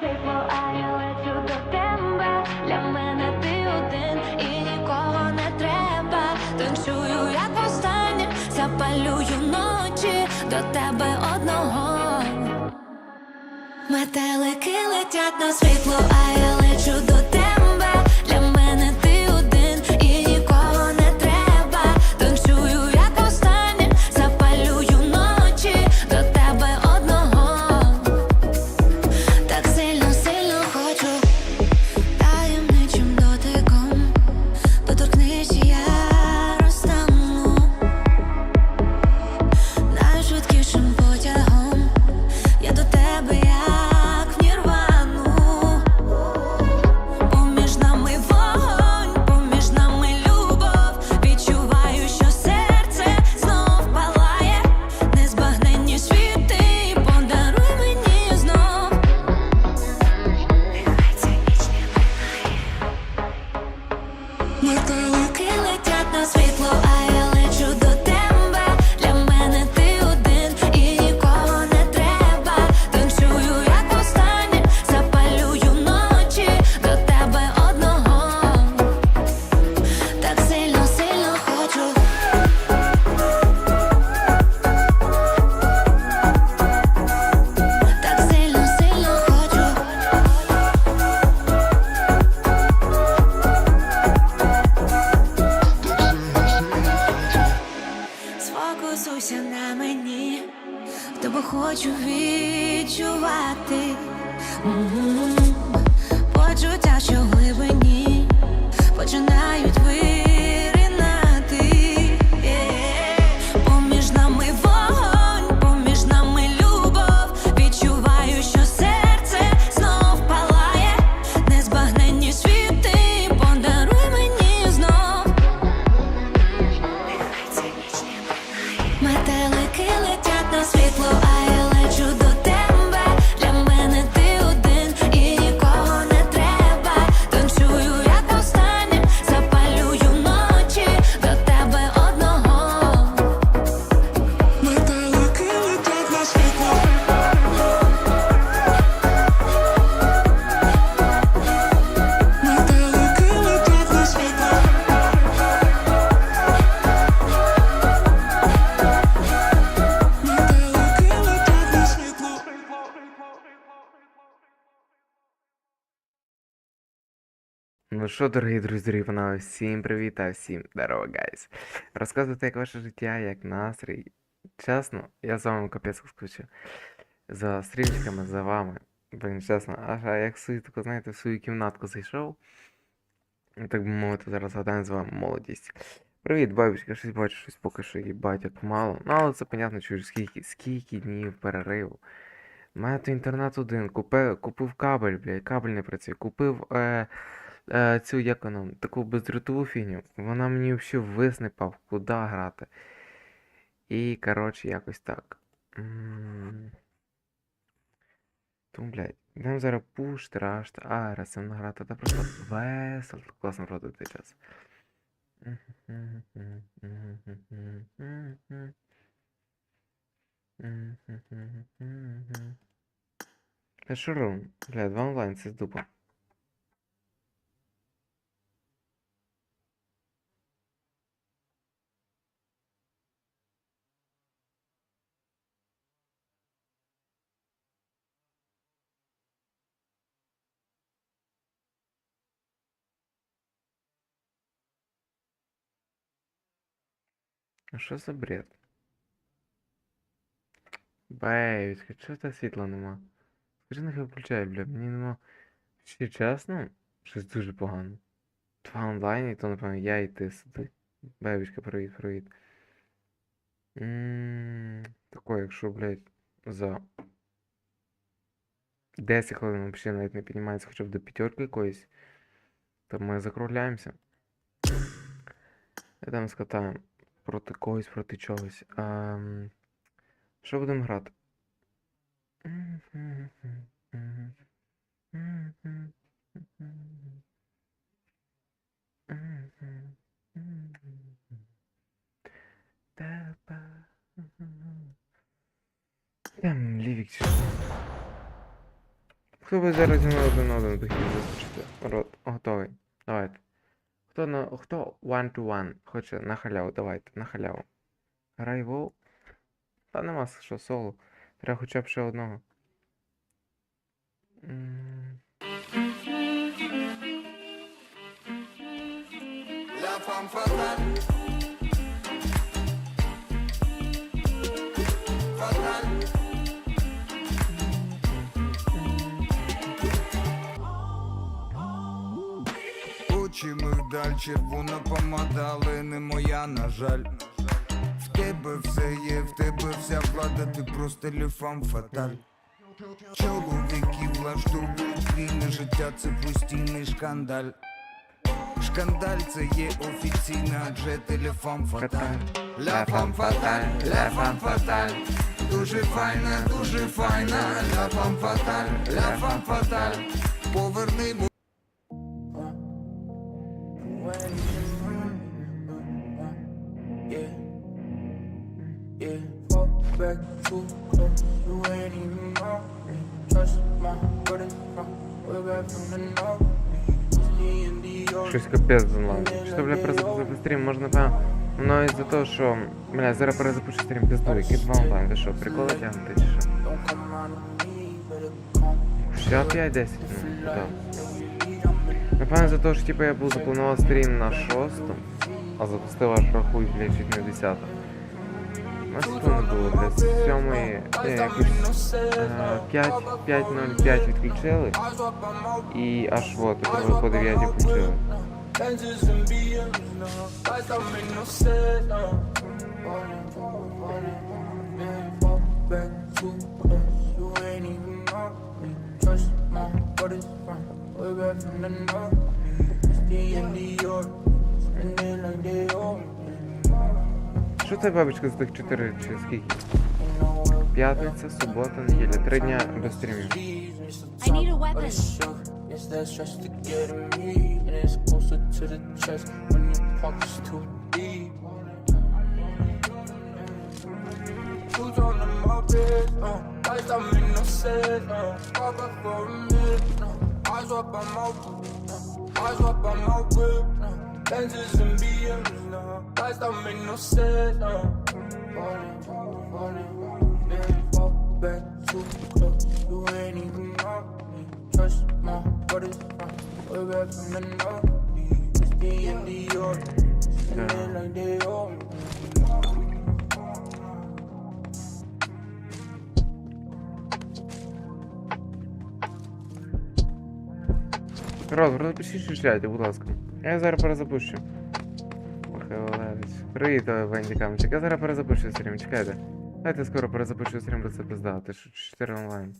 світло, а я лечу до тебе. Для мене ти один і нікого не треба. Танцюю, як востаннє, запалюю ночі до тебе одного. Метелики летять на світло, а я лечу до тебе. Сфокусуйся на мені, тебе хочу відчувати. Почуття, що в глибині починають виринати. Метелики летять на світло, а я Ну що, дорогі друзі, панове, всім привіт та всім здорово, гайс. Розказуйте, як ваше життя, як настрій. Чесно, я з вами капець скучу. За стрільчиками, за вами. Блін, чесно, аж як свою таку, знаєте, в свою кімнатку зайшов. Так би мовити, зараз згадаємо з вами молодість. Привіт, бабушка, щось бачу, щось поки що їбать, як мало. Ну, але це понятно, чую, скільки, скільки днів перериву. У мене то інтернет один, купив, купив кабель, блядь, кабель не працює. Купив е, е, цю, як воно, таку бездротову фігню. Вона мені взагалі вис не пав, куди грати. І, коротше, якось так. М. Тому, блядь, йдемо зараз пуш, траш, а, грати, та просто весело, класно проводити час. Та що робимо? Два онлайн, це з дупа. А що за бред? Бейбічка, чого та світла нема? Скажи, нехай включай, бля, мені нема. Ще чесно, щось дуже погано. Два онлайн, і то, напевно, я і ти сиди. Бейбічка, привіт, привіт. Ммм, тако, якщо, блядь, за 10 хвилин взагалі навіть не піднімається хоча б до п'ятерки якоїсь, то ми закругляємося. І там скатаємо проти когось, проти чогось. Ем, що будемо грати? Там лівік чи? Хто би зараз зі один один дохід заскочити? Рот, готовий. Давайте. Хто на. Хто one to one хоче на халяву, давайте, на халяву. Райвол. Та нема що, соло. Треба хоча б ще одного. La femme fatale. Мигдаль, червона помада, але не моя, на жаль. В тебе все є, в тебе вся влада, ти просто ліфам фаталь. Чоловіки влаштовують війни, життя це постійний шкандаль. Шкандаль це є офіційна, адже телефон фаталь. Ля фам фаталь, ля фам фаталь. Дуже файна, дуже файна, ля фам фаталь, ля фам фаталь. Поверни back too close. You ain't even know me. Trust my brother from way back from the north. Щось капець зламав. Що, бля, перезапустити стрім можна певно. Ну із-за того, що. Бля, зараз перезапущу стрім пізду, який два онлайн. Ви що, приколи тягнете чи що? Ще 5-10 ну, так. Напевно, за те, що типу, я був запланував стрім на 6, а запустив аж рахуй, блядь, чуть не 10. У нас то не було, блядь, з 7, ні, якось е, 5, 5.05 відключили, і аж от, тепер по 9 включили. Benches and BMs now. Lights don't make no sense now. Falling, falling, yeah, fall back too close. You ain't even know me. Trust my brothers from way back from the north. Що бабочка з тих 4 чи скільки? П'ятниця, субота, неділя, 3 дня без стрімів. I need a weapon. It's that stress to get in me, and it's closer to the chest when your pockets too deep. Who's on the moped? Uh, lights don't make no sense. Uh, pop up for a minute. Uh, eyes up on my uh, eyes up on my whip. Uh, Benzes and BMs. Uh, lights don't make no sense. Uh, falling, falling, yeah, fall back too close. You ain't even know me. Trust my brothers way back from the north. It's D and D York. Spending like they owe me. Рот, напишіть у будь ласка. Я зараз перезапущу. Михайлович. Привіт, Вендікамчик. Я зараз перезапущу стрім, чекайте. Дайте скоро перезапущу стрім, бо це пизда, ти що 4 онлайн.